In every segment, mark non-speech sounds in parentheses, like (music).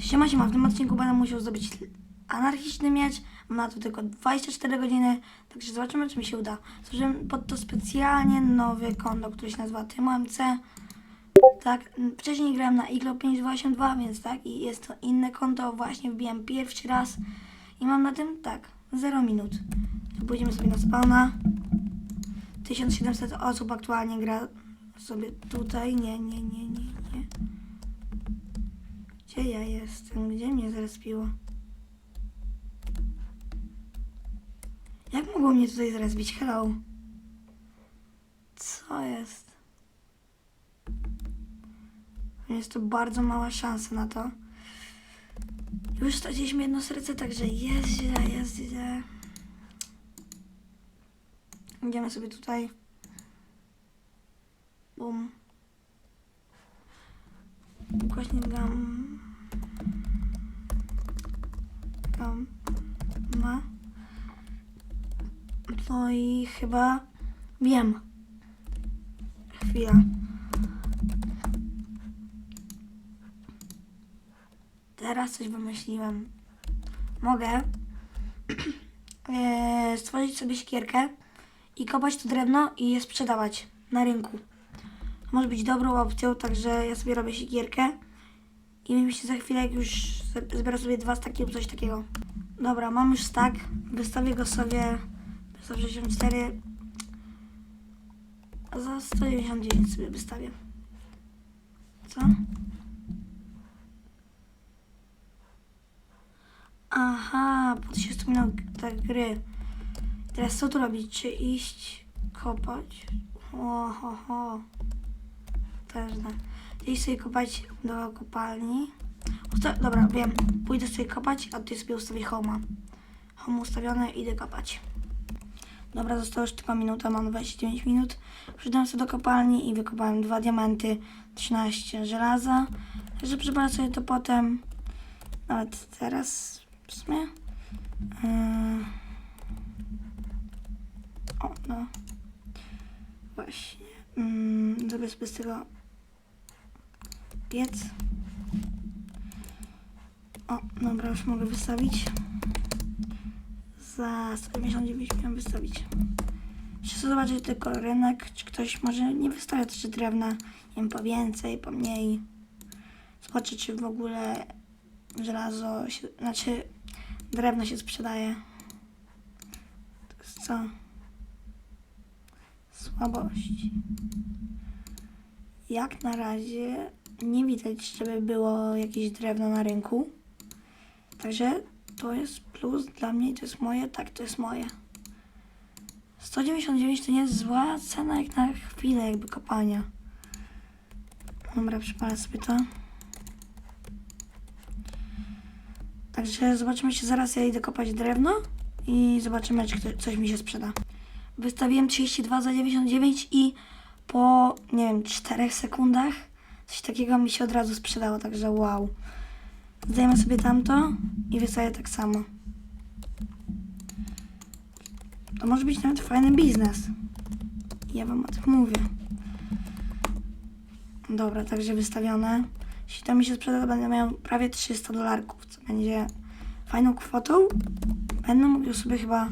Siema, siema, w tym odcinku będę musiał zdobyć anarchiczny miecz. Mam na to tylko 24 godziny, także zobaczymy, czy mi się uda. Stworzyłem pod to specjalnie nowy konto, który się nazywa TMMC. Tak, wcześniej grałem na Iglo 5282, więc tak, i jest to inne konto, właśnie wbijam pierwszy raz i mam na tym, tak, 0 minut. Pójdziemy sobie na spawna. 1700 osób aktualnie gra sobie tutaj, nie, nie, nie, nie, nie. Gdzie ja jestem? Gdzie mnie zrespiło? Jak mogło mnie tutaj zrespić? Hello. Co jest? Jest to bardzo mała szansa na to. Już straciliśmy jedno serce, także jest źle, jest źle. Idziemy sobie tutaj. Bum. Właśnie gam. Gam. Ma. No i chyba wiem. Chwila. Teraz coś wymyśliłem. Mogę (clears throat) e, stworzyć sobie siekierkę i kopać to drewno i je sprzedawać na rynku. To może być dobrą opcją, także ja sobie robię siekierkę i myślę za chwilę, jak już zbiorę sobie dwa staki lub coś takiego. Dobra, mam już stak, wystawię go sobie 164 a za 199 sobie wystawię. Co? Aha, po 30 minut tak gry. Teraz co tu robić? Czy iść kopać? O, ho, ho. Też tak. Iść sobie kopać do kopalni. Usta- Dobra, wiem. Pójdę sobie kopać, a ty sobie ustawię homa. Home ustawione, idę kopać. Dobra, została już tylko minuta, mam 29 minut. Przyszedłem sobie do kopalni i wykopałem dwa diamenty, 13 żelaza. Także przypalę sobie to potem. Nawet teraz w sumie. Yy... O, no. Właśnie. Mm, zrobię sobie z tego piec. O, dobra, już mogę wystawić. Za 199 miałem wystawić. Chcę zobaczyć tylko rynek, czy ktoś może nie wystawia też drewna, nie wiem, po więcej, po mniej. Zobaczyć, czy w ogóle żelazo się, znaczy drewno się sprzedaje. To jest co? Słabość. Jak na razie nie widać, żeby było jakieś drewno na rynku. Także to jest plus dla mnie, to jest moje, tak, to jest moje. 199 to nie jest zła cena jak na chwilę jakby kopania. Dobra, przypalę sobie to. Także zobaczymy się zaraz, ja idę kopać drewno i zobaczymy, czy coś mi się sprzeda. Wystawiłem 32 za 99 i po, nie wiem, 4 sekundach coś takiego mi się od razu sprzedało, także wow. Zdajemy sobie tamto i wystawię tak samo. To może być nawet fajny biznes. Ja wam o tym mówię. Dobra, także wystawione. Jeśli to mi się sprzeda, to będę miał prawie 300 dolarków, co będzie fajną kwotą. Będę mógł sobie chyba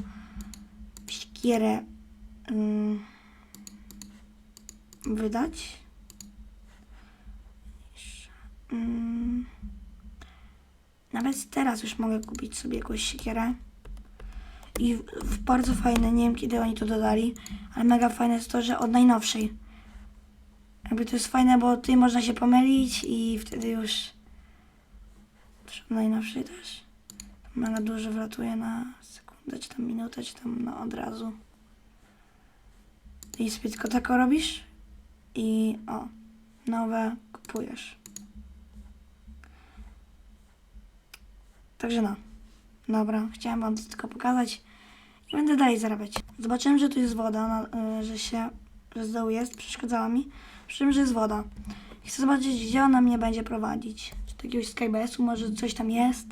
sikierę ym, wydać. Ym, nawet teraz już mogę kupić sobie jakąś siekierę. I w, bardzo fajne, nie wiem kiedy oni to dodali, ale mega fajne jest to, że od najnowszej. Jakby to jest fajne, bo tutaj można się pomylić i wtedy już od najnowszej też. Mega dużo wlatuje na sekundę, czy tam minutę, czy tam no, od razu. I sobie tylko tak robisz i o, nowe kupujesz. Także no. Dobra, chciałem wam to tylko pokazać i będę dalej zarabiać. Zobaczyłem, że tu jest woda, na, y, że się, że z dołu jest, przeszkadzała mi. Przy czym, że jest woda. I chcę zobaczyć, gdzie ona mnie będzie prowadzić. Czy do jakiegoś skybase może coś tam jest.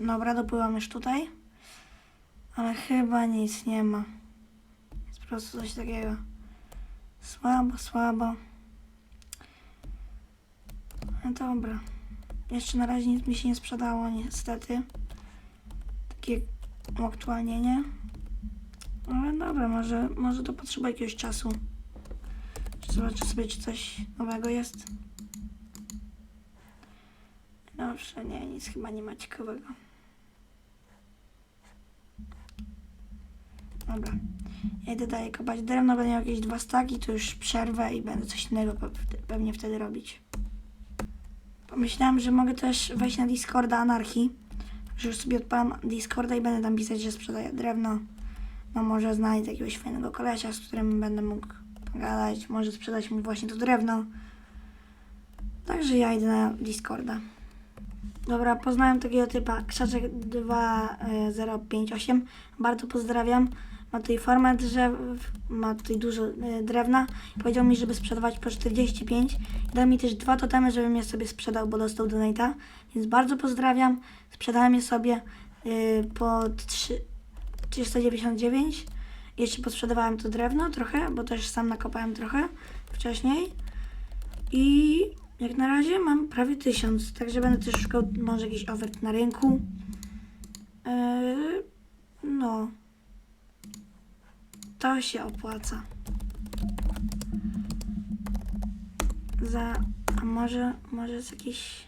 Dobra, dopływam już tutaj. Ale chyba nic nie ma. Jest po prostu coś takiego. Słabo, słabo. No dobra. Jeszcze na razie nic mi się nie sprzedało, niestety. Takie uaktualnienie. Ale dobra, może, może to potrzeba jakiegoś czasu. Zobaczę sobie, czy coś nowego jest. Dobrze, nie, nic chyba nie ma ciekawego. Dobra. Ja idę dalej kopać drewno, będę miał jakieś dwa staki, to już przerwę i będę coś innego pe- pewnie wtedy robić. Pomyślałam, że mogę też wejść na Discorda Anarchii. Że już sobie odpalam Discorda i będę tam pisać, że sprzedaję drewno. No może znajdę jakiegoś fajnego kolesia, z którym będę mógł pogadać. Może sprzedać mu właśnie to drewno. Także ja idę na Discorda. Dobra, poznałem takiego typa Krzaczek e, 2058. Bardzo pozdrawiam. Ma tutaj farmę drzew, ma tutaj dużo e, drewna. Powiedział mi, żeby sprzedawać po 45. Dał mi też dwa totemy, żebym je sobie sprzedał, bo dostał donata. Więc bardzo pozdrawiam. Sprzedałem je sobie y, po 3, 399. Jeszcze posprzedawałem to drewno trochę, bo też sam nakopałem trochę wcześniej. I jak na razie mam prawie 1000, także będę też szukał może jakiś ofert na rynku. Yy, no. To się opłaca. Za. A może. Może jest jakiś.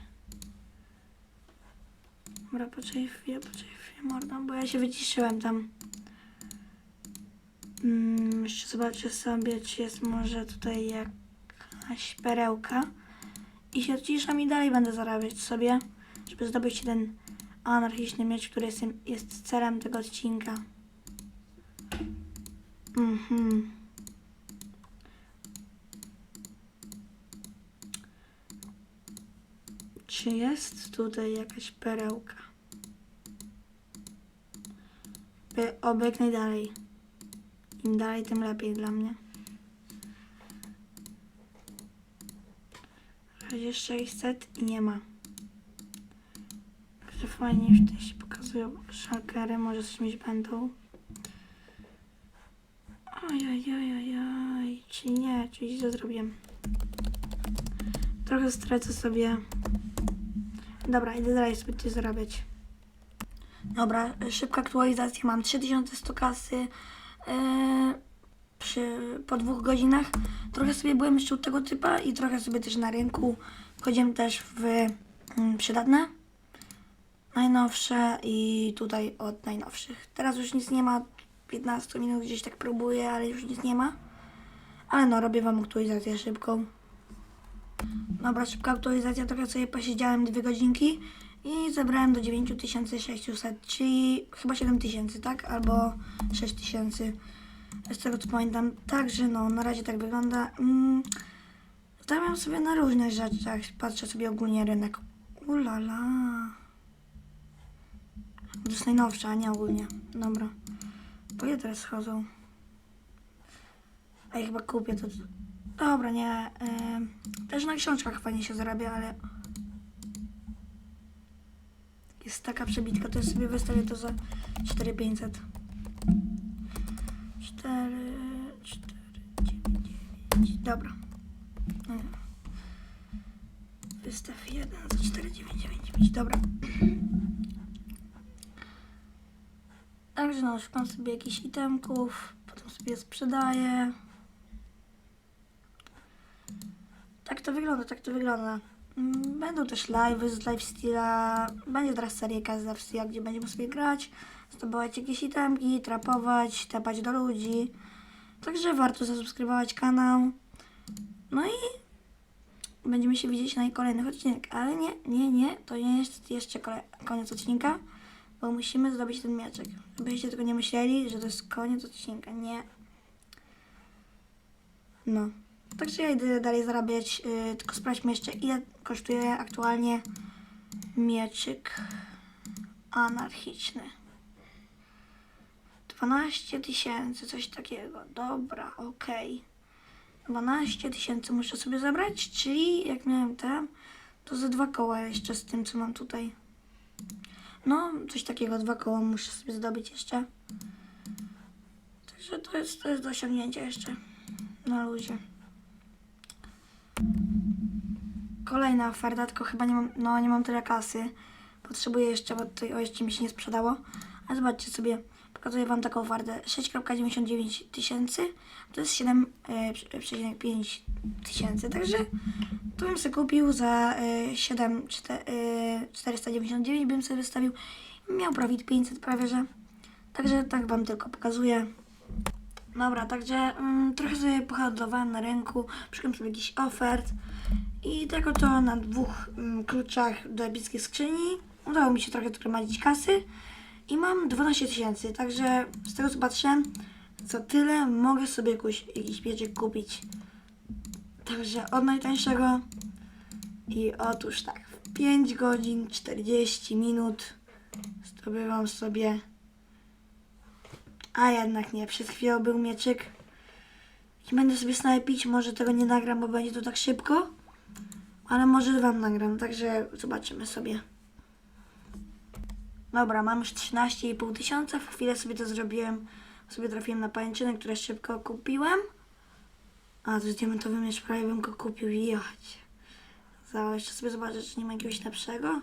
Dobra, poczekaj chwilę, poczekaj chwilę, morda, bo ja się wyciszyłem tam. Mm, jeszcze zobaczę sobie, czy jest może tutaj jakaś perełka. I się odciszam i dalej będę zarabiać sobie, żeby zdobyć ten anarchiczny miecz, który jest, jest celem tego odcinka. Mhm. Czy jest tutaj jakaś perełka? By obieg najdalej. Im dalej, tym lepiej dla mnie. Razie 600 i nie ma. Także fajnie, że tutaj się pokazują szalkery, może z czymś będą. Ojojojojoj, czy nie, czy źle zrobiłem. Trochę stracę sobie. Dobra, idę dalej sobie zarabiać. Dobra, szybka aktualizacja. Mam 3100 kasy yy, przy, po dwóch godzinach. Trochę sobie byłem jeszcze u tego typa i trochę sobie też na rynku. Wchodziłem też w mm, przydatne. Najnowsze i tutaj od najnowszych. Teraz już nic nie ma. 15 minut gdzieś tak próbuję, ale już nic nie ma. Ale no, robię wam aktualizację szybką. Dobra, szybka aktualizacja, trochę sobie posiedziałem dwie godzinki i zebrałem do 9600, czyli chyba 7000, tak? Albo 6000. Z tego co pamiętam. Także no, na razie tak wygląda. Mm, Stawiam sobie na różnych rzeczach. Patrzę sobie ogólnie rynek. Ulala. To jest najnowsza, a nie ogólnie. Dobra. Ile teraz schodzą? A ja chyba kupię to. Dobra, nie. em, też na książkach fajnie się zarabia, ale. Jest taka przebitka, to ja sobie wystawię to za 4500. 4, 4, 9, 9. Dobra. Wystaw 1 za 4, 9, 9, 9. Dobra. Także no, szukam sobie jakichś itemków, potem sobie sprzedaję. Tak to wygląda, tak to wygląda. Mm, Będą też live'y z lifestyla, będzie teraz seria z lifestyla, gdzie będziemy sobie grać, zdobywać jakieś itemki, trapować, tapać do ludzi. Także warto zasubskrybować kanał. No i będziemy się widzieć na kolejnych odcinkach. Ale nie, nie, nie, to nie jest jeszcze koniec odcinka, bo musimy zdobyć ten mieczek. Żebyście tylko nie myśleli, że to jest koniec odcinka. Nie. No. Także ja idę dalej zarabiać, yy, tylko sprawdźmy jeszcze ile kosztuje aktualnie mieczyk anarchiczny. 12 tysięcy, coś takiego. Dobra, okej. 12 tysięcy muszę sobie zabrać, czyli jak miałem te, to ze dwa koła jeszcze z tym, co mam tutaj. No, coś takiego, dwa koła muszę sobie zdobyć jeszcze. Także to jest, to jest do osiągnięcia jeszcze na luzie. kolejna oferta, tylko chyba nie mam, no nie mam tyle kasy. Potrzebuję jeszcze, bo tutaj o jeszcze mi się nie sprzedało. A zobaczcie sobie, pokazuję wam taką ofertę. 6,99 tysięcy, to jest 7,5 tysięcy, także to bym sobie kupił za y, 7, 499 bym sobie wystawił. Miał profit 500 prawie, że. Także tak wam tylko pokazuję. Dobra, także mm, trochę sobie pohandlowałem na rynku, szukam sobie jakichś ofert i tego to na dwóch mm, kluczach do epickiej skrzyni udało mi się trochę zgromadzić kasy i mam 12 tysięcy, także z tego co patrzę, za tyle mogę sobie jakoś, jakiś pieczek kupić. Także od najtańszego i otóż tak, w 5 godzin 40 minut zdobywam sobie a jednak nie, przed chwilą był mieczyk. I będę sobie snajpić, może tego nie nagram, bo będzie to tak szybko. Ale może wam nagram, także zobaczymy sobie. Dobra, mam już 13,5 tysiąca. W chwilę sobie to zrobiłem. Sobie trafiłem na pajęczyny, które szybko kupiłem. A, to jest diamentowy miecz, prawie bym go kupił. Jechać. Za, jeszcze sobie zobaczę, czy nie ma jakiegoś lepszego.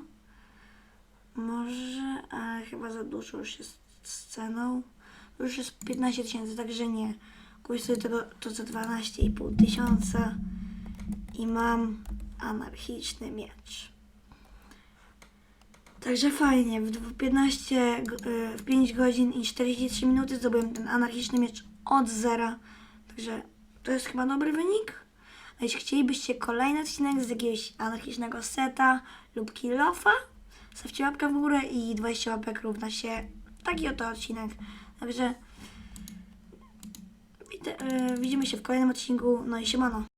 Może, ale chyba za dużo już jest z ceną. Już jest 15 tysięcy, także nie. Kupię sobie tego to za 12,5 tysiąca i mam anarchiczny miecz. Także fajnie, w dwu- 15, g- y, w 5 godzin i 43 minuty zdobyłem ten anarchiczny miecz od zera. Także to jest chyba dobry wynik. A jeśli chcielibyście kolejny odcinek z jakiegoś anarchicznego seta lub kilofa, stawcie łapkę w górę i 20 łapek równa się taki oto odcinek. Także y, widzimy się w kolejnym odcinku. No i siemano.